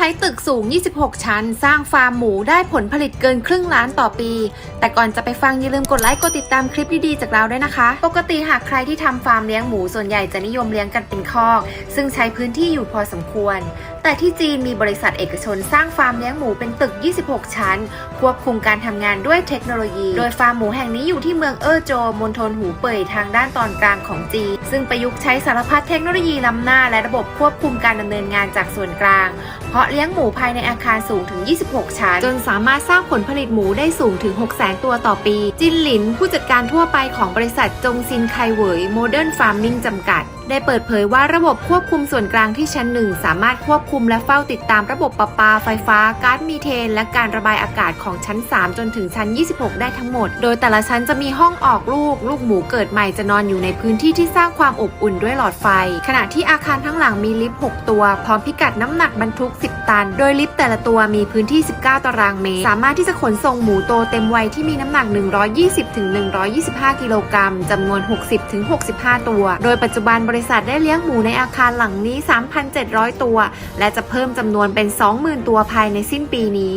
ช้ตึกสูง 26 ชั้น สร้างฟาร์มหมูได้ผลผลิตเกินครึ่งล้านต่อปี แต่ก่อนจะไปฟังอย่าลืมกดไลค์กดติดตามคลิปดีๆจากเราด้วยนะคะ ปกติหากใครที่ทำฟาร์มเลี้ยงหมูส่วนใหญ่จะนิยมเลี้ยงกันเป็นคอก ซึ่งใช้พื้นที่อยู่พอสมควร แต่ที่จีนมีบริษัทเอกชนสร้างฟาร์มเลี้ยงหมูเป็นตึก 26 ชั้น ควบคุมการทำงานด้วยเทคโนโลยี โดยฟาร์มหมูแห่งนี้อยู่ที่เมืองเออโจมณฑลหูเป่ยทางด้านตอนกลางของจีน ซึ่งประยุกต์ใช้สารพัดเทคโนโลยีล้ำหน้า และระบบควบคุมการดำเนินงานจากส่วนกลาง เพราะเลี้ยงหมูภายในอาคารสูงถึง 26 ชั้น จนสามารถสร้างผลผลิตหมูได้สูงถึง 600,000 ตัวต่อปี จินหลิน ผู้จัดการทั่วไปของบริษัทจงซินไคเหวยโมเดิร์นฟาร์มิงจำกัด ได้เปิดเผยว่าระบบควบคุมส่วนกลางที่ชั้นหนึ่งสามารถควบคุมและเฝ้าติดตามระบบประปาไฟฟ้าก๊าซมีเทน และการระบายอากาศของชั้น 3 จนถึงชั้น 26 ได้ทั้งหมด โดยแต่ละชั้นจะมีห้องออกลูก ลูกหมูเกิดใหม่จะนอนอยู่ในพื้นที่ที่สร้างความอบอุ่นด้วยหลอดไฟ ขณะที่อาคารทั้งหลังมีลิฟต์ 6 ตัว พร้อมพิกัดน้ำหนักบรรทุก 10 ตัน โดยลิฟต์แต่ละตัวมีพื้นที่ 19 ตารางเมตร สามารถที่จะขนส่งหมูโตเต็มวัยที่มีน้ำหนัก 120-125 กิโลกรัมจำนวน 60-65 ตัว โดยปัจจุบันบริษัทได้เลี้ยงหมูในอาคารหลังนี้ 3,700 ตัว และจะเพิ่มจำนวนเป็น 20,000 ตัวภายในสิ้นปีนี้